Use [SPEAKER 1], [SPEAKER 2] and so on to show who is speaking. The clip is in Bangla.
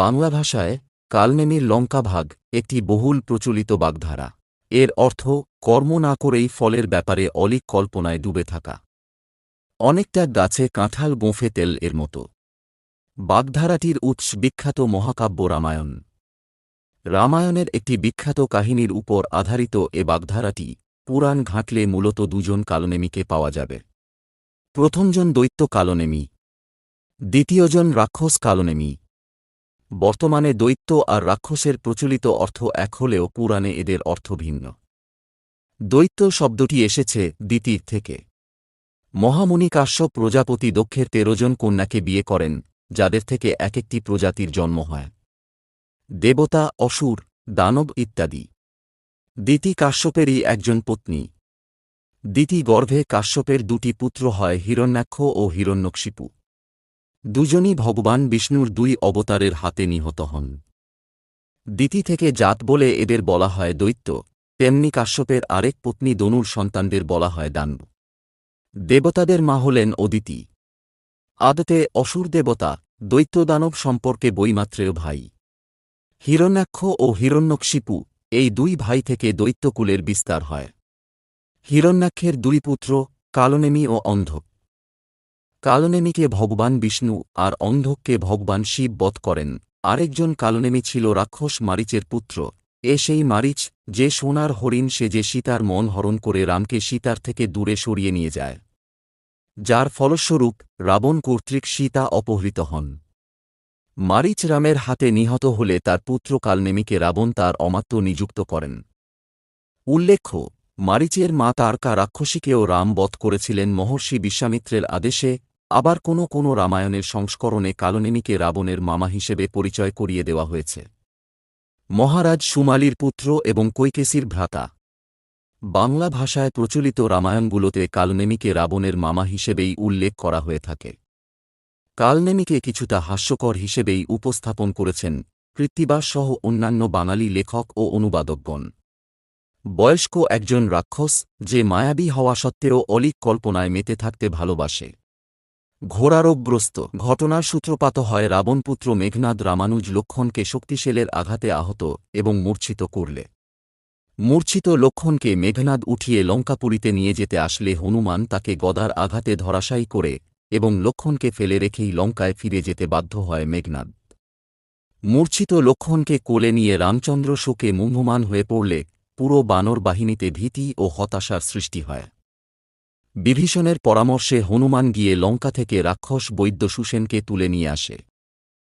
[SPEAKER 1] বাংলা ভাষায় কালনেমির লঙ্কা ভাগ একটি বহুল প্রচলিত বাগধারা। এর অর্থ, কর্ম না করেই ফলের ব্যাপারে অলিক কল্পনায় ডুবে থাকা। অনেকটা গাছে কাঁঠাল গোঁফে তেল এর মতো। বাগধারাটির উৎস বিখ্যাত মহাকাব্য রামায়ণ। রামায়ণের একটি বিখ্যাত কাহিনীর উপর আধারিত এ বাগধারাটি পুরাণ ঘাঁটলে মূলত দুজন কালনেমিকে পাওয়া যাবে। প্রথমজন দৈত্য কালনেমি, দ্বিতীয়জন রাক্ষস কালনেমি বর্তমানে দৈত্য আর রাক্ষসের প্রচলিত অর্থ এক হলেও পুরাণে এদের অর্থ ভিন্ন। দৈত্য শব্দটি এসেছে দ্বিতীয় থেকে। মহামুনি কাশ্যপ প্রজাপতি দক্ষের তেরোজন কন্যাকে বিয়ে করেন, যাদের থেকে এক একটি প্রজাতির জন্ম হয়। দেবতা, অসুর, দানব ইত্যাদি। দিতি কাশ্যপেরই একজন পত্নী। দিতি গর্ভে কাশ্যপের দুটি পুত্র হয় হিরণ্যাক্ষ ও হিরণ্যকশিপু দুজনই ভগবান বিষ্ণুর দুই অবতারের হাতে নিহত হন। দিতি থেকে জাত বলে এদের বলা হয় দৈত্য, তেমনি কাশ্যপের আরেক পত্নী দনুর সন্তানদের বলা হয় দানব। দেবতাদের মা হলেন অদিতি। আদতে অসুর দেবতা, দৈত্য দানব সম্পর্কে বইমাত্রেয় ভাই। হিরণ্যাক্ষ ও হিরণ্যকশিপু, এই দুই ভাই থেকে দৈত্যকুলের বিস্তার হয়। হিরণ্যাক্ষের দুই পুত্র, কালনেমি ও অন্ধক। কালনেমিকে ভগবান বিষ্ণু আর অন্ধককে ভগবান শিব বধ করেন। আরেকজন কালনেমি ছিল রাক্ষস মারিচের পুত্র। এ সেই মারিচ, যে সোনার হরিণ সে যে সীতার মন হরণ করে রামকে সীতার থেকে দূরে সরিয়ে নিয়ে যায়। যার ফলস্বরূপ রাবণ কর্তৃক সীতা অপহৃত হন। মারিচ রামের হাতে নিহত হলে তার পুত্র কালনেমিকে রাবণ তার অমাত্য নিযুক্ত করেন। উল্লেখ্য, মারিচের মা তারকা রাক্ষসীকেও রাম বধ করেছিলেন মহর্ষি বিশ্বামিত্রের আদেশে আবার কোনো কোনো রামায়ণের সংস্করণে কালনেমিকে রাবণের মামা হিসেবে পরিচয় করিয়ে দেওয়া হয়েছে। মহারাজ সুমালির পুত্র এবং কৈকেসির ভ্রাতা। বাংলা ভাষায় প্রচলিত রামায়ণগুলোতে কালনেমিকে রাবণের মামা হিসেবেই উল্লেখ করা হয়ে থাকে। কালনেমিকে কিছুটা হাস্যকর হিসেবেই উপস্থাপন করেছেন কৃত্তিবাস সহ অন্যান্য বাঙালি লেখক ও অনুবাদকগণ। বয়স্ক একজন রাক্ষস যে মায়াবী হওয়া সত্ত্বেও অলিক কল্পনায় মেতে থাকতে ভালোবাসে। ঘোরারোগগ্রস্ত ঘটনার সূত্রপাত হয় রাবণপুত্র মেঘনাদ রামানুজ লক্ষণকে শক্তিশেলের আঘাতে আহত এবং মূর্ছিত করলে। মূর্ছিত লক্ষণকে মেঘনাদ উঠিয়ে লঙ্কাপুরীতে নিয়ে যেতে আসলে হনুমান তাকে গদার আঘাতে ধরাশায়ী করে এবং লক্ষণকে ফেলে রেখেই লঙ্কায় ফিরে যেতে বাধ্য হয় মেঘনাদ। মূর্ছিত লক্ষণকে কোলে নিয়ে রামচন্দ্র শোকে মুহ্যমান হয়ে পড়লে পুরো বানর বাহিনীতে ভীতি ও হতাশার সৃষ্টি হয়। বিভীষণের পরামর্শে হনুমান গিয়ে লঙ্কা থেকে রাক্ষস বৈদ্য সুসেনকে তুলে নিয়ে আসে।